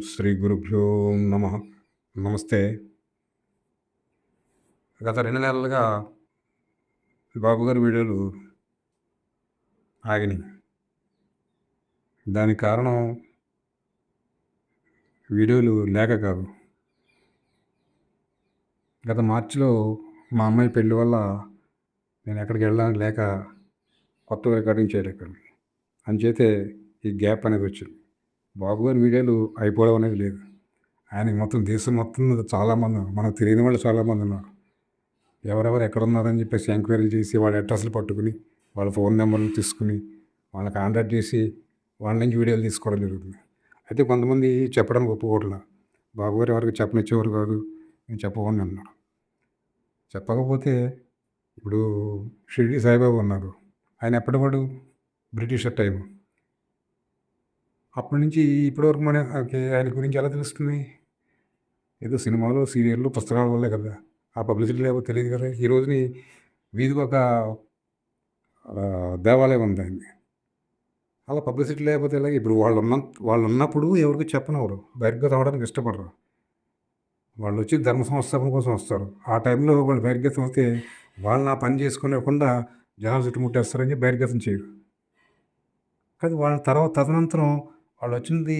శ్రీ గురుభ్యో నమ. నమస్తే. గత రెండు నెలలుగా బాబు గారి వీడియోలు ఆగినాయి. దానికి కారణం వీడియోలు లేక కాదు. గత మార్చిలో మా అమ్మాయి పెళ్ళి వల్ల నేను ఎక్కడికి వెళ్ళడానికి లేక కొత్త రికార్డింగ్ చేయలేక అంచేతే ఈ గ్యాప్ అనేది వచ్చింది. బాబు గారి వీడియోలు అయిపోవడం అనేది లేదు. ఆయన మొత్తం దేశం మొత్తం చాలామంది మనకు తెలియని వాళ్ళు చాలామంది ఉన్నారు. ఎవరెవరు ఎక్కడ ఉన్నారని చెప్పేసి ఎంక్వైరీ చేసి వాళ్ళ అడ్రస్లు పట్టుకుని వాళ్ళ ఫోన్ నెంబర్లు తీసుకుని వాళ్ళని కాంటాక్ట్ చేసి వాళ్ళ నుంచి వీడియోలు తీసుకోవడం జరుగుతుంది. అయితే కొంతమంది చెప్పడానికి ఒప్పుకోవట్లా. బాబు గారు ఎవరికి చెప్పనిచ్చేవారు కాదు. నేను చెప్పవని అన్నారు. చెప్పకపోతే ఇప్పుడు షిరిడి సాయిబాబు ఉన్నారు. ఆయన ఎప్పటివాడు బ్రిటిషర్ టైము. అప్పటి నుంచి ఇప్పటివరకు మన ఆయన గురించి ఎలా తెలుస్తుంది? ఏదో సినిమాలో సీరియల్లో పుస్తకాల వల్లే కదా. ఆ పబ్లిసిటీ లేకపోతే తెలియదు కదా. ఈ రోజుని వీధికి ఒక దేవాలయం ఉంది ఆయన్ని అలా పబ్లిసిటీ లేకపోతే ఎలా? ఇప్పుడు వాళ్ళు ఉన్న వాళ్ళు ఉన్నప్పుడు ఎవరికి చెప్పనవరు. బయటగా రావడానికి ఇష్టపడరు. వాళ్ళు వచ్చి ధర్మ సంస్థాపన కోసం వస్తారు. ఆ టైంలో వాళ్ళు బహిర్గతం వస్తే వాళ్ళని నా పని చేసుకోలేకుండా జనాలు చుట్టుముట్టేస్తారని చెప్పి బహిర్గతం చేయరు. కానీ వాళ్ళ తర్వాత తదనంతరం వాళ్ళు వచ్చింది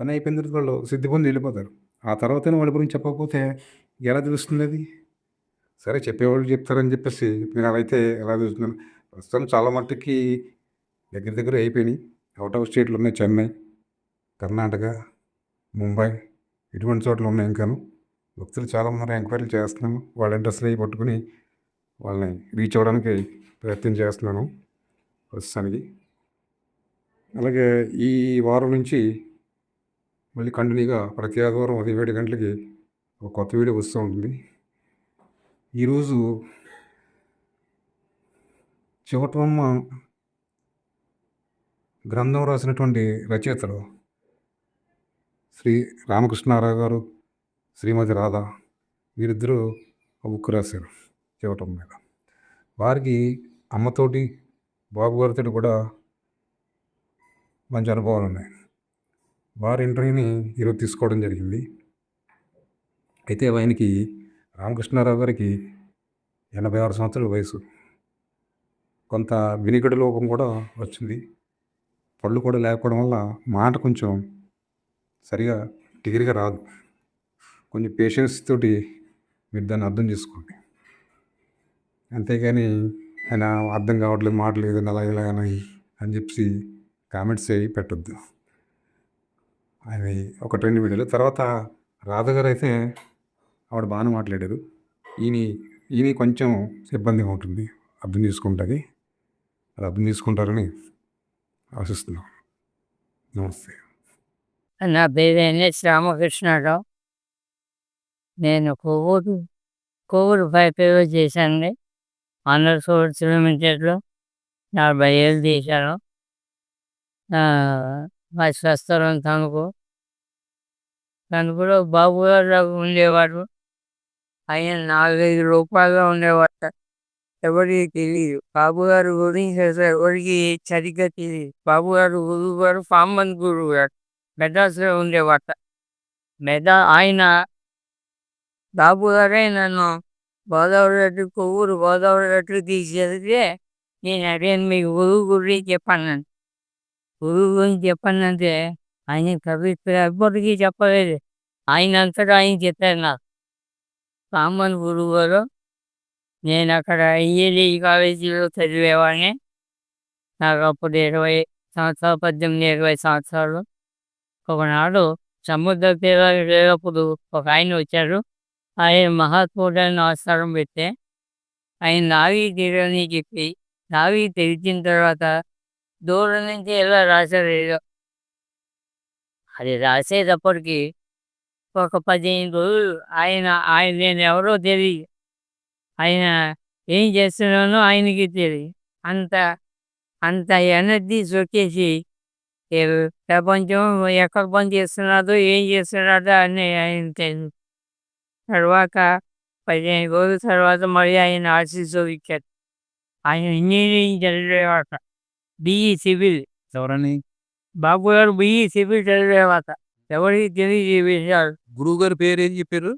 పని అయిపోయిన తర్వాత వాళ్ళు సిద్ధి పొంది వెళ్ళిపోతారు. ఆ తర్వాత వాళ్ళ గురించి చెప్పకపోతే ఎలా తెలుస్తుంది అది? సరే చెప్పేవాళ్ళు చెప్తారని చెప్పేసి మీరు అలా అయితే ఎలా తెలుస్తున్నాను ప్రస్తుతం చాలా మట్టుకి దగ్గర దగ్గర అయిపోయినాయి. అవుట్ ఆఫ్ స్టేట్లు ఉన్నాయి. చెన్నై కర్ణాటక ముంబై ఇటువంటి చోట్ల ఉన్నాయి ఇంకాను. భక్తులు చాలా మంది ఎంక్వైరీలు చేస్తున్నాను వాళ్ళ ఇంట్రెస్ట్ అవి పట్టుకుని వాళ్ళని రీచ్ అవ్వడానికి ప్రయత్నం చేస్తున్నాను ప్రస్తుతానికి. అలాగే ఈ వారం నుంచి మళ్ళీ కంటిన్యూగా ప్రతి ఆదివారం ఉదయం ఏడు గంటలకి ఒక కొత్త వీడియో వస్తూ ఉంటుంది. ఈరోజు చివటమ్మ గ్రంథం రాసినటువంటి రచయితలు శ్రీ రామకృష్ణారావు గారు శ్రీమతి రాధ వీరిద్దరూ బుక్ రాశారు చివటం మీద. వారికి అమ్మతోటి బాబు గారితో కూడా మంచి అనుభవాలు ఉన్నాయి. వారి ఇంటర్వ్యూని ఈరోజు తీసుకోవడం జరిగింది. అయితే ఆయనకి రామకృష్ణారావు గారికి ఎనభై ఆరు సంవత్సరాల వయసు. కొంత వినికిడి లోపం కూడా వచ్చింది. పళ్ళు కూడా లేకపోవడం వల్ల మాట కొంచెం సరిగా డిగ్రీగా రాదు. కొంచెం పేషెన్స్ తోటి మీరు దాన్ని అర్థం చేసుకోండి. అంతేగాని ఆయన అర్థం కావట్లేదు మాటలేదు అలా ఇలా అని చెప్పి కామెంట్స్ అవి పెట్టద్దు. అవి ఒక రెండు వీడియోలు. తర్వాత రాధగారు అయితే ఆవిడ బాగానే మాట్లాడారు. ఈయన ఈయన కొంచెం ఇబ్బందిగా ఉంటుంది. అర్థం చేసుకుంటుంది అది. అర్థం చేసుకుంటారని ఆశిస్తున్నాం. నమస్తే. నా పేరు ఎన్ఎస్ రామకృష్ణరావు. నేను కొవ్వూరు కొవ్వూరు పైపేలో చేశాను ఆంధ్ర సోర్ కిలోమీటర్లో నలభై ఏళ్ళు తీశాను స్వస్థలం తణుకు తణుకులో బాబు గారు ఉండేవాడు. ఆయన నాలుగైదు రూపాయలు ఉండేవాడు ఎవరికి తెలియదు బాబు గారు గురించి ఎవరికి సరిగ్గా తెలియదు బాబు గారు గురువు గారు పాంబన్ గురువు గారు. మెడ్రాస్లో ఉండేవాట. మెడ్రా ఆయన బాబు గారే నన్ను గోదావరి గట్టు కొవ్వూరు గోదావరి గట్టు తీసేదితే నేను అదే మీకు గురువు గురించి చెప్పాను. గురువు గురించి చెప్పానంటే ఆయన కవిత్వ ఎవ్వరికీ చెప్పలేదు. ఆయన అంతటా ఆయన చెప్పారు నాకు? సాంబన్ గురువు గారు నేను అక్కడ ఈఏడి కాలేజీలో చదివేవాడిని. నాకు అప్పుడు ఇరవై సంవత్సరాలు పద్దెనిమిది ఇరవై సంవత్సరాలు. ఒకనాడు సముద్ర తీరాలు లేనప్పుడు ఒక ఆయన వచ్చారు ఆయన మహాత్ముడని ఆస్కారం పెడితే ఆయన నావీ తీరని చెప్పి నావీ తెరిచిన తర్వాత దూరం నుంచి ఎలా రాశారు ఏదో. అది రాసేటప్పటికి ఒక పదిహేను రోజులు ఆయన ఆయన నేను ఎవరో తెలియదు ఆయన ఏం చేస్తున్నానో ఆయనకి తెలియదు అంత అంత ఎనర్జీ వచ్చేసి ప్రపంచం ఎక్కడ పని చేస్తున్నాడో ఏం చేస్తున్నాడో అని ఆయన తెలుసు తర్వాత పదిహేను రోజుల తర్వాత మళ్ళీ ఆయన ఆశీస్సు ఇచ్చారు. ఆయన ఇంజనీరింగ్ చదివేవాట బిఈ సివిల్. ఎవరని? బాబు గారు బిఈ సివిల్ చదివేవాట ఎవరికి తెలియదు ఈ విషయాలు? గురువు గారి పేరు ఏం చెప్పారు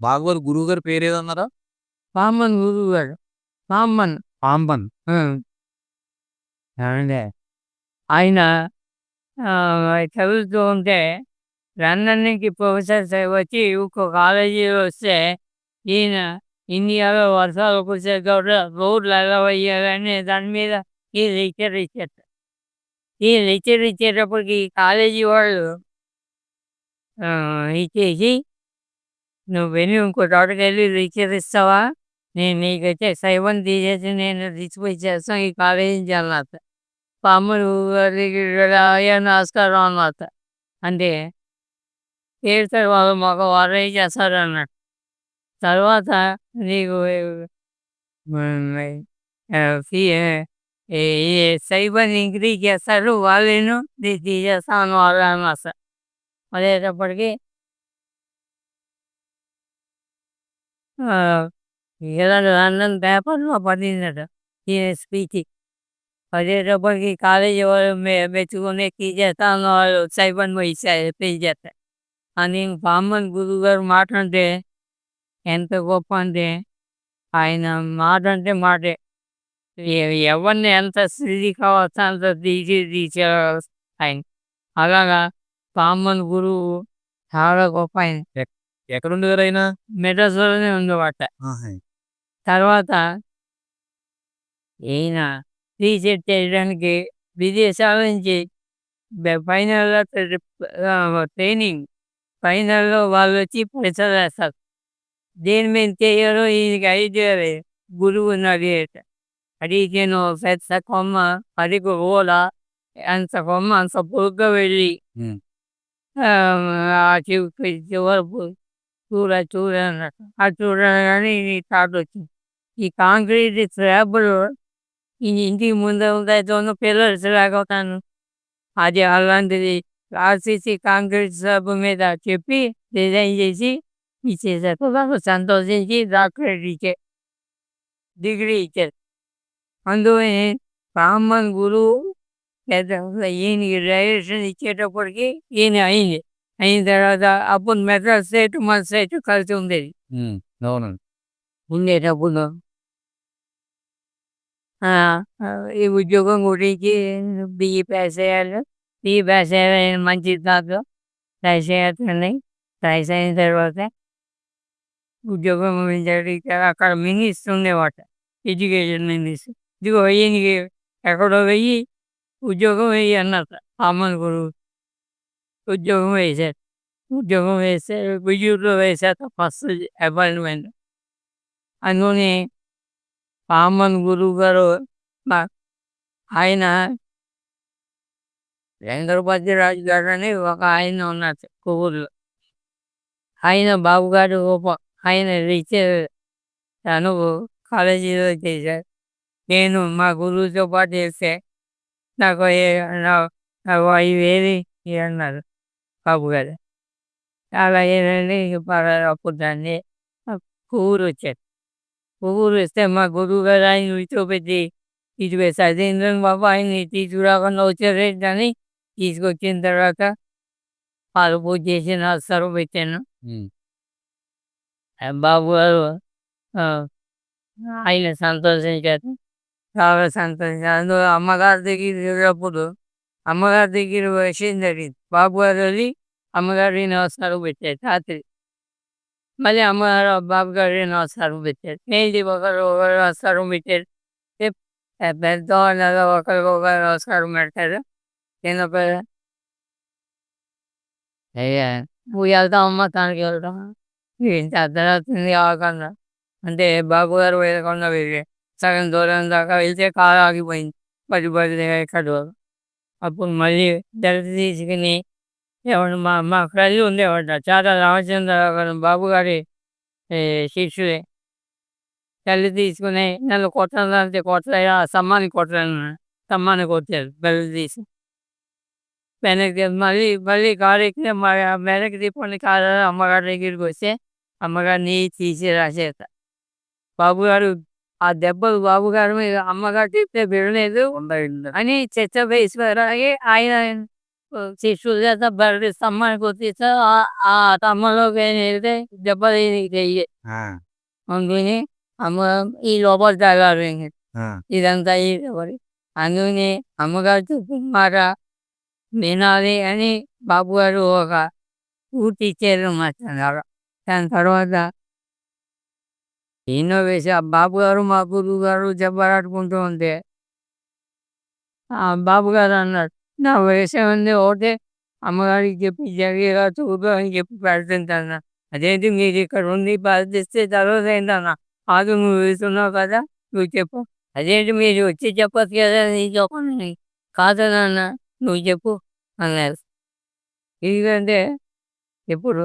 బాగవత్ గురువు గారి పేరు ఏదన్నారా పామన్ గురువు గారు. పామన్ పాంబన్ ఏమండే ఆయన చదువుతూ ఉంటే లండన్కి ప్రొఫెసర్ చ- వచ్చి ఒక కాలేజీలో వస్తే ఈయన ఇండియాలో వర్షాలు కురిసే కూడా రోడ్లు ఎలా వేయాలని దాని మీద ఈ లెక్చర్ ఇచ్చేట ఈ లెక్చర్ ఇచ్చేటప్పటికి కాలేజీ వాళ్ళు ఆ, ఇచ్చేసి నువ్వు వెళ్ళి ఇంకో చోటకి వెళ్ళి లెక్చర్ ఇస్తావా? నేను నీకు వచ్చే సైబన్ తీసేసి నేను తీసుకుపోయి చేస్తాను ఈ కాలేజీ నుంచి అన్నత పాములు అయ్యా నమస్కారం అన్నత అంటే ఏడుతారు వాళ్ళు మాకు వాళ్ళు ఏం చేస్తారు అన్నట్టు తర్వాత నీకు ఫీ సైబర్ ఇంక్రీజ్ చేస్తారు వాళ్ళేను నీకు తీసేస్తాను వాళ్ళు అన్నమాట అదేటప్పటికి ఇలా లండన్ పేపర్లో పడిందట ఈ స్పీచ్ పడేటప్పటికి కాలేజీ వాళ్ళు మె మెచ్చుకుని తీసేస్తాను వాళ్ళు సైబర్ ఇచ్చారు పే చేస్తారు అని పామన్ గురువు గారు మాట అంటే ఎంత గొప్ప అంటే ఆయన మాట అంటే మాటే ఎ- ఎవరిని ఎంత స్థితి కావచ్చు అంత తీసి తీసే ఆయన అలాగా పామన్ గురువు చాలా గొప్ప ఆయన ఎక్కడ ఉండేవారు ఆయన మెడ్రాస్లోనే ఉండేవాట తర్వాత ఈయన రీసెట్ చేయడానికి విదేశాల నుంచి ఫైనల్ ట్రైనింగ్. ఫైనల్లో వాళ్ళు వచ్చి పరీక్షలు వేస్తారు. దేని మీద చేయరో? ఈయనకి లేదు గురువు అడిగేట పెద్ద కొమ్మ అడిగి ఓల అంత కొమ్మ అంత పొరుగ్గా వెళ్ళి. ఆ, చివరి చివరకు చూడ చూడ అన్నట్టు ఆ చూడగానే ఈ థాట్ వచ్చింది ఈ కాంక్రీట్ స్లాబ్లు ఈ ఇంటికి ముందు ఉన్న పిల్లర్స్ లాగవుతాను అది అలాంటిది ఆర్సీసీ కాంక్రీట్ స్లాబ్ మీద చెప్పి డిజైన్ చేసి ఇచ్చేసారు సంతోషించి డాక్టరేట్ ఇచ్చారు డిగ్రీ ఇచ్చారు అందువని బ్రాహ్మణ్ గురువు పెద్ద ఈయనకి డైరెక్షన్ ఇచ్చేటప్పటికి ఈయన అయింది. అయిన తర్వాత అప్పుడు మెడ్రాస్ స్టేట్ మన స్టేట్ కలిసి ఉండేది. అవునండి ఉండేటప్పుడు ఆ, ఆ, ఈ ఉద్యోగం గురించి బిఈ పాస్ అయ్యారు. బిఈ పాస్ అయ్యారు మంచి దాంట్లో ట్రై చేయాలి ట్రై అయిన తర్వాత ఉద్యోగం గురించి అడిగితే అక్కడ మినిస్టర్ ఉండేవాట. Education minister. ఇదిగో ఈయనకి ఎక్కడో వెయ్యి ఉద్యోగం వెయ్యి అన్నట అమ్మని గురువు ఉద్యోగం వేశారు ఉద్యోగం వేస్తే విజయూర్లో వేశాక ఫస్ట్ అపాయింట్మెంట్ అందుకని పామన్ గురువు గారు మా- ఆయన వెంకటపతిరాజు గారు అని ఒక ఆయన ఉన్నారు కొవ్వూరులో ఆయన బాబు గారు గొప్ప ఆయన రీచర్ తను కాలేజీలో చేశారు నేను మా గురువుతో పాటు చేస్తే నాకు ఇయ్యి అన్నారు బాబు గారు. అలా ఏంటంటే పర్వాలేదు అప్పుడు దాన్ని పువ్వులు వచ్చారు. పువ్వులు వస్తే మా గురువు గారు ఆయన కూర్చోబెట్టి తీసుకొచ్చి అదేంద్రని బాబు ఆయన్ని తీసుకురాకుండా వచ్చారే కానీ తీసుకొచ్చిన తర్వాత పాలు పూజ చేసి నా సర్వ పెట్టాను బాబు గారు ఆయన సంతోషించారు. చాలా సంతోషం. అందులో అమ్మగారి దగ్గర వెళ్ళినప్పుడు అమ్మగారి దగ్గర విషయం జరిగింది. బాబు గారు వెళ్ళి అమ్మగారి నమస్కారం పెట్టారు రాత్రి. మళ్ళీ అమ్మగారు బాబు గారి నమస్కారం పెట్టారు. ఏంటి ఒకరు ఒకరు నమస్కారం పెట్టారు? పెద్ద వాళ్ళ ఒకరు ఒకరు నమస్కారం పెడతారు. కింద పెద్ద అయ్యా నువ్వు వెళ్తామమ్మా తనకి వెళ్తావు? ఇంత అర్థమవుతుంది కాకుండా అంటే బాబు గారు వెళ్ళకుండా వెళ్ళి సగం దూరం దాకా వెళ్తే కారు ఆగిపోయింది. పది పది ఎక్కడ అప్పుడు మళ్ళీ దళిత తీసుకుని ఎవరు మా మా ఫ్రెండ్ ఉండేవాడు చాలా రామచంద్ర గారు బాబు గారి శిష్యుడే. తల్లి తీసుకుని నన్ను కొట్టాలంటే కొట్టలేదా? సమ్మాని కొట్టలేను. సమ్మాని కొట్టారు బెల్లి తీసి వెనక్కి మళ్ళీ మళ్ళీ కారు ఎక్కిన మా- వెనక్కి తిప్పని కారు. అమ్మగారి దగ్గరికి వస్తే అమ్మగారిని తీసి రాసేత బాబు గారు ఆ దెబ్బలు బాబు గారి మీద అమ్మగారు తిప్పితే విడలేదు అని చర్చ వేసి ఆయన శిష్యుల చేత బర్రె స్తంభానికి కొట్టిస్తే ఆ- స్తంభంలోకి ఆయన వెళ్తే దెబ్బ తగిలి ఆ, అందుకని అమ్మ ఈ లోపల తాగారు ఇదంతా ఎవరి అందుకని అమ్మగారు చెప్పిన మాట వినాలి అని బాబు గారు ఒక పూర్తి ఇచ్చారు అన్నమాట దాని తర్వాత ఎన్నో వేసి ఆ బాబు గారు మా గురువు గారు దెబ్బలాడుకుంటూ ఉంటే ఆ బాబు గారు అన్నారు నా వయసు ఉంది ఒకటే అమ్మగారికి చెప్పి జరిగేలా చూపు అని చెప్పి పెడుతుంటాను అదేంటి మీరు ఇక్కడ ఉండి ప్రార్థిస్తే తర్వాత ఏంటన్నా కాదు నువ్వు వెళ్తున్నావు కదా నువ్వు చెప్పు. అదేంటి మీరు వచ్చి చెప్పచ్చు కదా నీ చెప్పండి కాదు నాన్న నువ్వు చెప్పు అన్నారు. ఎందుకంటే ఇప్పుడు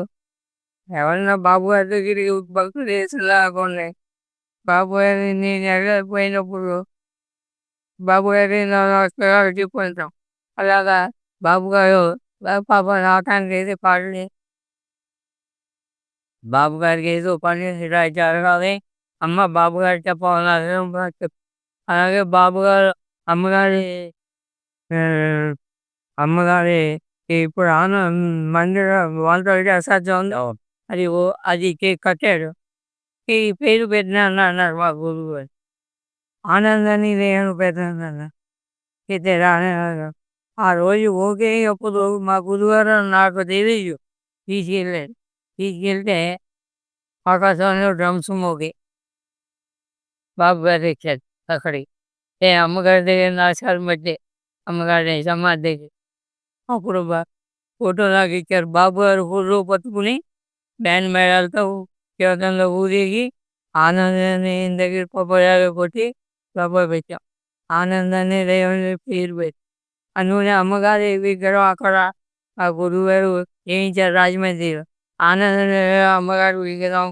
ఎవరన్నా బాబు గారి దగ్గరికి భక్తులు వేసేలాగా బాబు గారి నేను ఎగకపోయినప్పుడు బాబు గారి నమస్కారాలు చెప్పుకుంటాం. అలాగా బాబు గారు పాప నాకానికి అయితే పాడలే బాబు గారికి ఏదో పని ఇలా జరగాలి. అమ్మ బాబు గారు చెప్పాలని అలాగే బాబు గారు అమ్మగారి అమ్మగారి ఇప్పుడు ఆన మందిర వంటలు అసాధ్యం ఉంది? అది ఓ- అది కేక్ కట్టాడు ఈ పేరు పెట్టిన అన్నారు మా గురువు గారు ఆనందాన్ని నేను పెట్టాను అయితే రానే ఆ రోజు ఓకే అప్పుడు మా గురుగారు నాకు తెలియదు తీసుకెళ్ళాడు తీసుకెళ్తే ఆకాశంలో డ్రమ్స్ మోగి బాబు గారు ఇచ్చారు అక్కడికి ఏ అమ్మగారి దగ్గర నాశాలు బట్టి అమ్మగారి సమాధి దగ్గర అప్పుడు బా ఫోటో నాకు ఇచ్చారు బాబు గారు ఫోటో పట్టుకుని బ్యాండ్ మేళాలతో కేవతంలో ఊరేగి ఆనందాన్ని దగ్గర పప్పలాగా కొట్టి లోపల పెట్టాం. ఆనందాన్ని దేవుని పేరు పెట్టి. అందుకని అమ్మగారి విగ్రహం అక్కడ ఆ గురువు గారు చేయించారు రాజమండ్రిలో. ఆనందం అమ్మగారు విగ్రహం